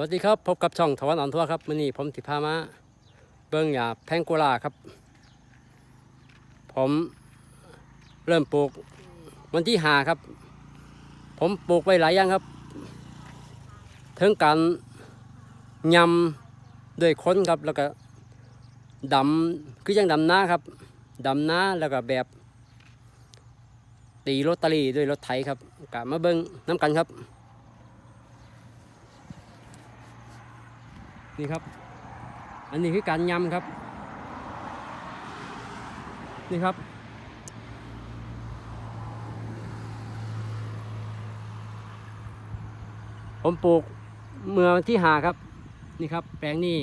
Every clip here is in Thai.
วัสดีครับพบกับช่องทวันอ่อนทั่วครับมื่อนี้ผมสิพามาเบิ้งหยาแพงโกลาครับ ผมเริ่มปลูกวันที่หาครับ ผมปลูกไว้หลายอย่างครับทั้งการยำด้วยค้นครับแล้วก็ดำคือยังดำน้าครับดำน้าแล้วก็แบบตีรถตอรีด้วยรถไถครับกะมาเบิ้งน้ำกันครับ นี่ครับ อันนี้คือการยำครับ นี่ครับ ผมปลูกเมื่อที่หาครับ นี่ครับ แปลงนี้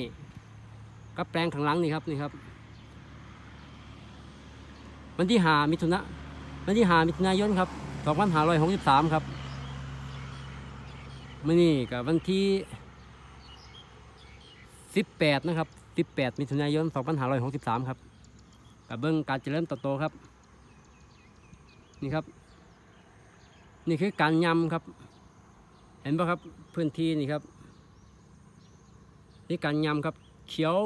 กับแปลงข้างหลังนี่ครับนี่ครับ วันที่หามิถุนะวันที่หามิถุนายนครับสองพันห้าร้อยหกสิบสามครับมื่อนี้กับวันที่ 18 นะครับ 18 มิถุนายน 2563 ครับกับเบิ้งการเจริญเติบโตครับ นี่ครับ นี่คือการยำครับ เห็นปะครับพื้นที่นี่ครับ นี่การยำครับ เขียว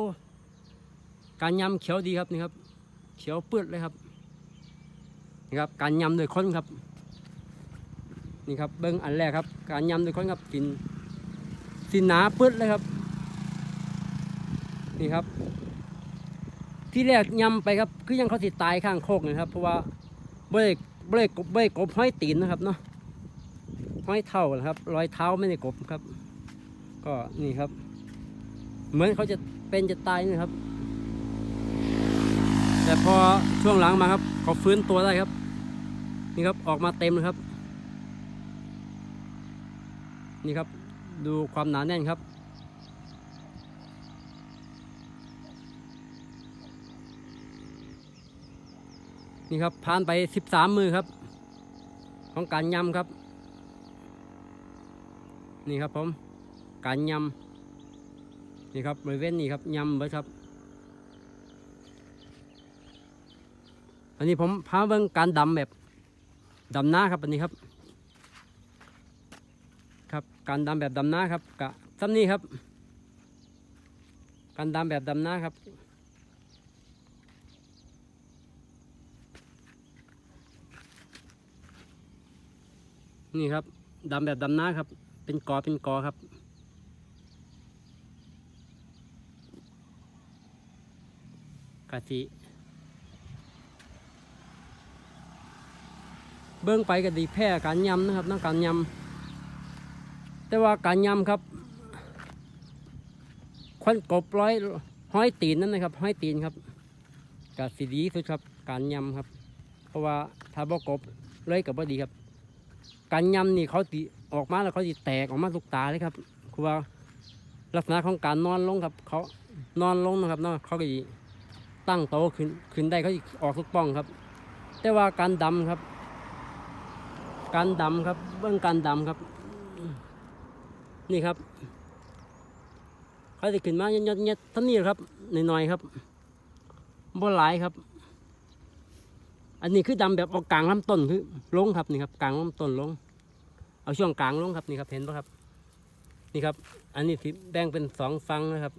การยำเขียวดีครับนี่ครับ เขียวปื้ดเลยครับ นี่ครับ การยำโดยค้นครับ นี่ครับเบิ้งอันแรกครับ การยำโดยค้นครับสินสินหนาปื้ดเลยครับ นี่ครับ ที่แรกยำไปครับคือยังเขาสิตายข้างโคกนะครับเพราะว่าเบรกเบรกบเบรกกบห้อยตีนนะครับเนาะห้อยเท้านะครับ รอยเท้าไม่ได้กบครับ ก็นี่ครับ เหมือนเขาจะเป็นจะตายนะครับ แต่พอช่วงหลังมาครับเขาฟื้นตัวได้ครับ นี่ครับออกมาเต็มเลยครับ นี่ครับ ดูความหนาแน่นครับ นี่ครับผ่านไปสิบสามมือครับ ของการยำครับ นี่ครับผมการยำนี่ครับบริเวณนี้ครับยำเบิดครับ อันนี้ผมพาเบิ่งการดำแบบดำหน้าครับอันนี้ครับ ครับการดำแบบดำหน้าครับกะซ้ำนี้ครับ การดำแบบดำหน้าครับ นี่ครับดำแบบดำน้าครับ เป็นกอเป็นกอครับ กะทิเบื้องไปก็ดีแพร่การยำนะครับนักการยำแต่ว่าการยำครับควันกบร้อยห้อยตีนนั่นนะครับห้อยตีนครับกะสีดีสุดครับ การยำครับ เพราะว่าถ้าบกบเลยกับบ่ดีครับ การยำนี่เขาติออกมาแล้วเขาติแตกออกมาทุกตาเลยครับ คือว่าลักษณะของการนอนลงครับ เขานอนลงนะครับเนาะเขาก็สิตั้งโตขึ้นขึ้นได้เขาสิออกทุกป้องครับ แต่ว่าการดำครับ การดำครับเบื้องการดำครับ นี่ครับเขาจะขึ้นมาเยอะๆเท่านี้ครับหน่อยๆครับบ่หลายครับ อันนี้คือดำแบบเอากลางลำต้นคือลงครับนี่ครับกลางลำต้นลง เอาช่วงกลางลงครับนี่ครับเห็นปะครับ นี่ครับ อันนี้ที่แบ่งเป็นสองฟังนะครับ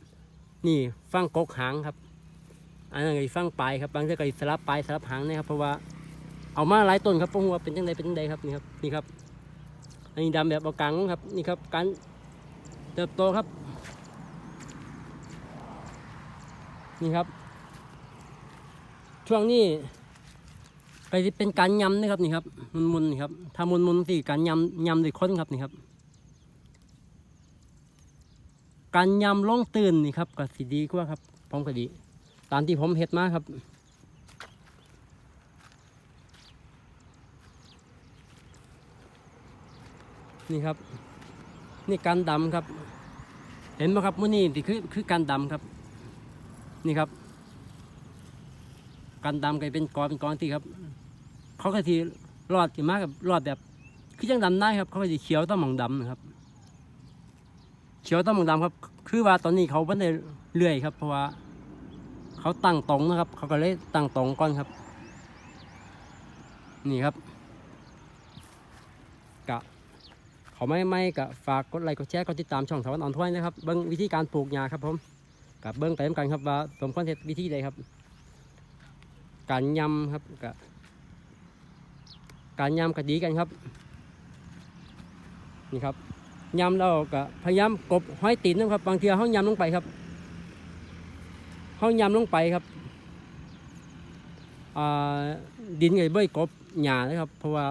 นี่ฟังกกหางครับ อันนั้นก็ฟังปลายครับบางทีก็สลับปลายสลับหางนะครับเพราะว่าเอามาหลายต้นครับเพราะว่าเป็นจังใดเป็นจังใดครับนี่ครับนี่ครับ อันนี้ดำแบบเอากลางลงครับ นี่ครับการเติบโตครับ นี่ครับ ช่วงนี้ ก็จะเป็นการยำนะครับนี่ครับมุนมุนนี่ครับถ้ามุนมุนๆสิการยำยำด้วยคนครับนี่ครับ การยำล่องตื่นนี่ครับก็สิดีกว่าครับผมก็ดี ตามที่ผมเฮ็ดมาครับนี่ครับ นี่การดำครับ เห็นไหมครับมื่อนี้ที่คือคือการดำครับ นี่ครับ การดำก็เป็นกอเป็นกอที่ครับ เขาก็ทีรอดกี่มากกับรอดแบบคือยังดำได้ครับ เขาก็จะเขียวต้องหมองดำนะครับ เขียวต้องหมองดำครับ คือว่าตอนนี้เขาไม่ได้เลื่อยครับ เพราะว่า เขาตั้งตรงนะครับ เขาก็เลยตั้งตรงก่อนครับ นี่ครับกะเขาไม่ไม่ก็ฝากกดไลค์กดแชร์กดติดตามช่องสวรรค์อ่อนถ้วยนะครับเบิ้งวิธีการปลูกหญ้าครับผมกับเบิ้งไปทำกันครับว่าสมควรเฮ็ดวิธีใดครับ การยำครับกับ การยำก็ดีกันครับ นี่ครับยำเราก็พยายามกบห้อยตีนนะครับ บางทีห้องยำลงไปครับห้องยำลงไปครับดินก็บ่อยกบหญ้านะครับ เพราะว่า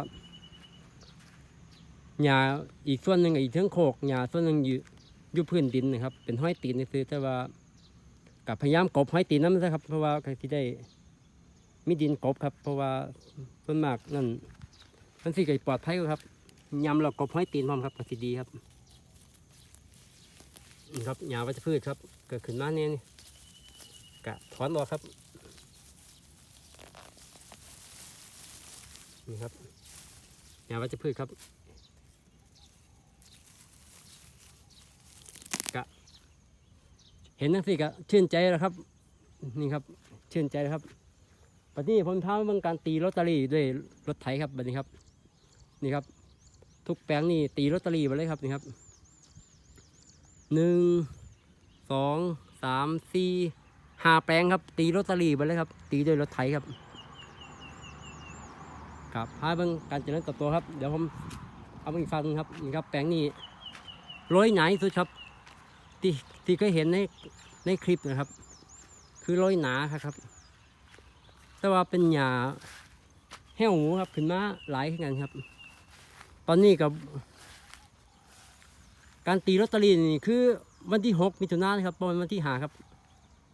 หญ้าอีกส่วนหนึ่งอีกเทิงโคกหญ้าส่วนหนึ่งอยู่อยู่พื้นดินนะครับ เป็นห้อยตีนซื่คือแต่ว่ากับพยายามกบห้อยตีนนั่นนะครับ เพราะว่าก็สิได้มีดินกบครับ เพราะว่าส่วนมากนั่น มันสิเกิดปลอดภัยกว่าครับยำเรากบห้อยตีนพร้อมครับก็สิดีครับนี่ครับหญ้าวัชพืชครับเกิดขึ้นมาเนี่ยนี่กะถอนออกครับนี่ครับหญ้าวัชพืชครับกะเห็นทั้งสี่กะชื่นใจแล้วครับ นี่ครับชื่นใจแล้วครับปัจจุบันผมท้าเรื่องการตีลอตเตอรี่ด้วยรถไถครับแบบนี้ครับ นี่ครับ ทุกแปลงนี่ตีลอตเตอรี่ไปเลยครับนี่ครับหนึ่งสองสามสี่ห้าแปลงครับ ตีลอตเตอรี่ไปเลยครับ ตีด้วยรถไถครับครับพาเบิ่งการเจริญเติบโตครับ เดี๋ยวผมเอาไปอีกฟังครับนี่ครับ แปลงนี้ร้อยหนาที่สุดครับที่ที่เคยเห็นในในคลิปนะครับ คือร้อยหนาครับ แต่ว่าเป็นหญ้าแห้วหมูครับขึ้นมาหลายขึ้นกันครับ ตอนนี้กับการตีลอตเตอรี่นี่คือวันที่หกมิถุนายนครับประมาณวันที่หาครับ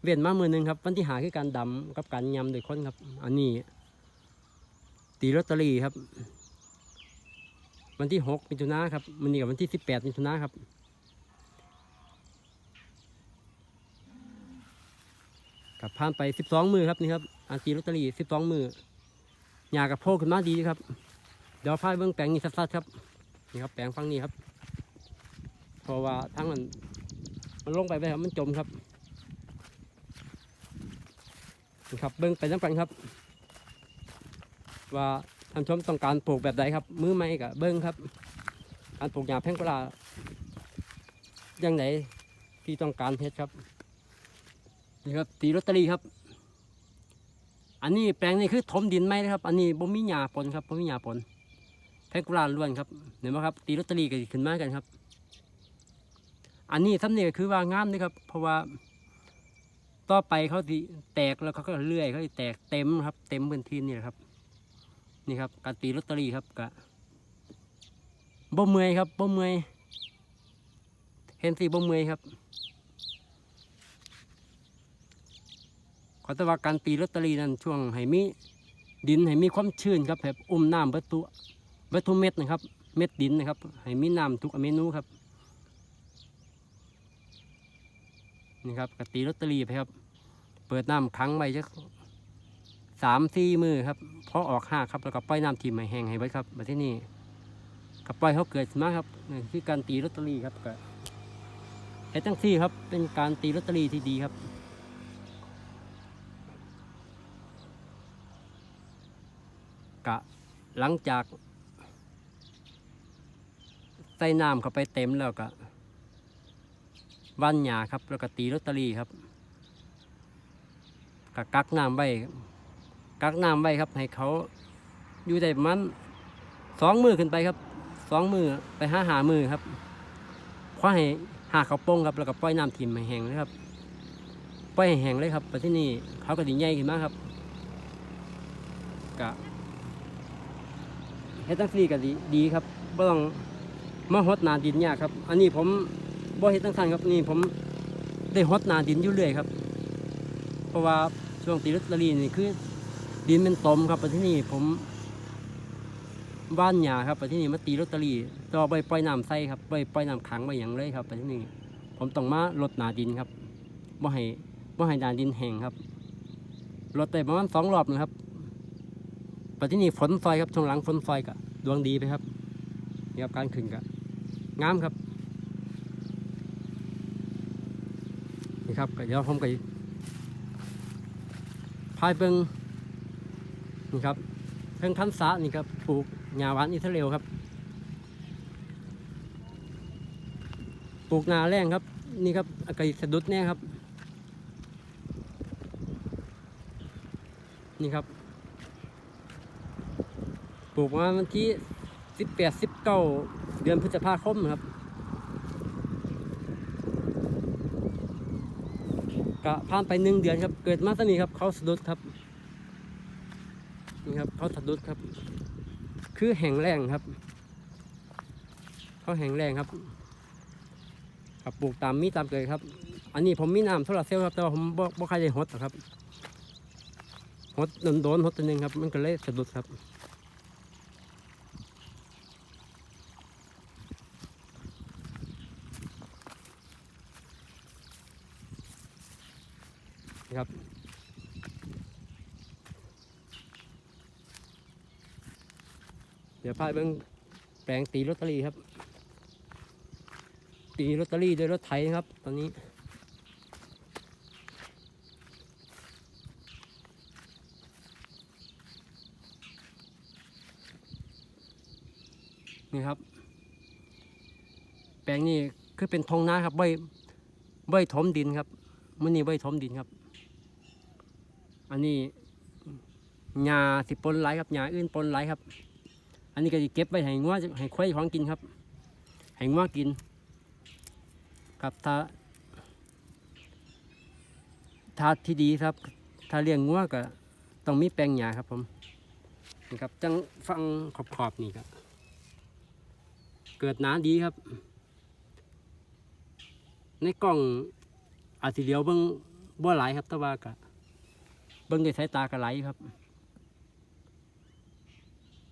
เว้นมามือหนึ่งครับ วันที่หาคือการดำกับการยำโดยคนครับ อันนี้ ตีลอตเตอรี่ครับ วันที่หกมิถุนายนครับมันนี้กับวันที่สิบแปดมิถุนายนครับกับผ่านไปสิบสองมือครับนี่ครับอันตีลอตเตอรี่สิบสองมือหยากับโพขึ้นมาดีครับ เดี๋ยวพาไปเบิ้องแปลงนี้สัดๆครับ นี่ครับแปลงฟังนี้ครับ เพราะว่าทั้งมันมันลงไปไปครับมันจมครับนี่ครับเบิ้องไปน้ำกันครับ ว่าท่านชมต้องการปลูกแบบใดครับ มือไม้กับเบิ้องครับ การปลูกหญ้าแพงกลาอย่างไหนที่ต้องการเฮ็ดครับนี่ครับตีลอตเตอรี่ครับ อันนี้แปลงนี้คือถมดินไหมนะครับ อันนี้บ่มีหญ้าปนครับบ่มีหญ้าปน แพงกุลาล้วนครับเห็นไหมครับตีลอตเตอรี่ก็สิขึ้นมากันครับ อันนี้ทำเนี่ยคือว่างามนะครับ เพราะว่า ต่อไปเขาแตกแล้วเขาก็เลื่อยเขาแตกเต็มครับ เต็มพื้นที่นี่แหละครับ นี่ครับการตีลอตเตอรี่ครับกะบ่เมื่อยครับบ่เมื่อยเห็นสิบ่เมื่อยครับขอต่ว่าการตีลอตเตอรี่นั้นช่วงให้มีดินให้มีความชื้นครับแบบอุ้มน้ำเบิดตัว เบิดทุกเม็ดนะครับ เม็ดดินนะครับ ให้มีน้ำทุกอเมนูครับ นี่ครับกตีลอตเตอรี่ไปครับ เปิดน้ำครั้งไว้จักสามสี่มือครับพอออกห้าครับแล้วก็ปล่อยน้ำทีมให้แห้งให้ไว้ครับมาที่นี่กับปล่อยเขาเกิดมาครับนี่คือการตีลอตเตอรี่ครับก็เฮ็ดทั้งสี่ครับ เป็นการตีลอตเตอรี่ที่ดีครับกะหลังจาก ส่น้ำเข้าไปเต็มแล้วก็วันหยาครับ แล้วก็ตีลอตเตอรี่ครับกะกักน้ำไว้กักน้ำไว้ครับ ให้เขาอยู่ได้ประมันสองมือขึ้นไปครับสองมือไปห้าหามือครับคว้าให้หาเขาโป้งครับแล้วก็ปล่อยน้ำทิ่มให้แห้งเลยครับปล่อยให้แห้งเลยครับไปที่นี่เขาก็ดีใหญ่ขึ้นมาครับกะเฮ็ดตั้งสี่ก็ดีดีครับบ่ต้อง มาฮดนาดินยากครับ อันนี้ผมบ่เฮ็ดตั้งสั้นครับนี่ผมได้ฮดนาดินอยู่เรื่อยครับ เพราะว่าช่วงตีลอตเตอรี่นี่คือ ดินเป็นตมครับไปที่นี่ผมบ้านหญ้าครับไปที่นี่มาตีลอตเตอรี่ต่อไปปล่อยน้ำใส่ครับไปปล่อยน้ำขังไปอย่างเลยครับไปที่นี่ผมต้องมาลดนาดินครับบ่ให้บ่ให้นาดินแห้งครับลดได้ประมาณสองรอบนะครับปัจจุบันนี้ฝนซอยครับช่วงหลังฝนซอยกับดวงดีไปครับนี่ครับการขึ้นกับ งามครับนี่ครับก็เดี๋ยวผมก็พายเบิงนี่ครับเพิ่งคันสานี่ครับปลูกหญ้าหวานอิสราเอลครับปลูกนาแรงครับ นี่ครับอากาศสะดุดแน่ครับ นี่ครับปลูกมาวันที่สิบแปดสิบเก้า เดือนพฤษภาคมครับกะผ่านไปหนึ่งเดือนครับ เกิดมาตอนนี้ครับ เขาสะดุดครับนี่ครับเขาสะดุดครับ คือแห้งแรงครับ เขาแห้งแรงครับครับปลูกตามมีตามเกิดครับ อันนี้ผมมีน้ำโซลาร์เซลล์ครับแต่ว่าผมบ่บ่ใครได้หดอกครับหดโดนโดนๆหดตัวหนึงครับ มันก็เลยสะดุดครับ ยวพาไปเบิ่งแปลงตีลอตเตอรี่ครับ ตีลอตเตอรี่โดยรถไถครับ ตอนนี้นี่ครับ แปลงนี้คือเป็นทงนาครับใบใบถมดินครับมันนี่ใบถมดินครับ อันนี้หญ้าสิปนไหลครับหญ้าอื่นปนไหลครับ อันนี้ก็จะเก็บไว้ให้งัวให้ควายของกินครับให้งัวกินครับถ้าถ้าที่ดีครับ ถ้าเลี้ยงงัวก็ต้องมีแปลงหญ้าครับผมนี่ครับจังฟังขอบขอบๆนี่ครับ เกิดหนาดีครับ ในกล้องอาจสิเดียวเบิ่งบ่หลายครับแต่ว่าก็เบิ่งด้วยสายตาก็ไหลครับ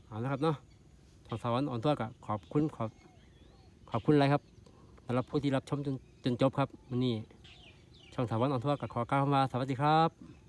เอาละครับเนาะ ทางสวรรค์อ่อนตัวกับขอบคุณขอบขอบคุณอะไรครับสำหรับผู้ที่รับชมจนจนจบครับวันนี้ช่องสวรรค์อ่อนทั่วกับขอกล่าวคำว่าสวัสดีครับ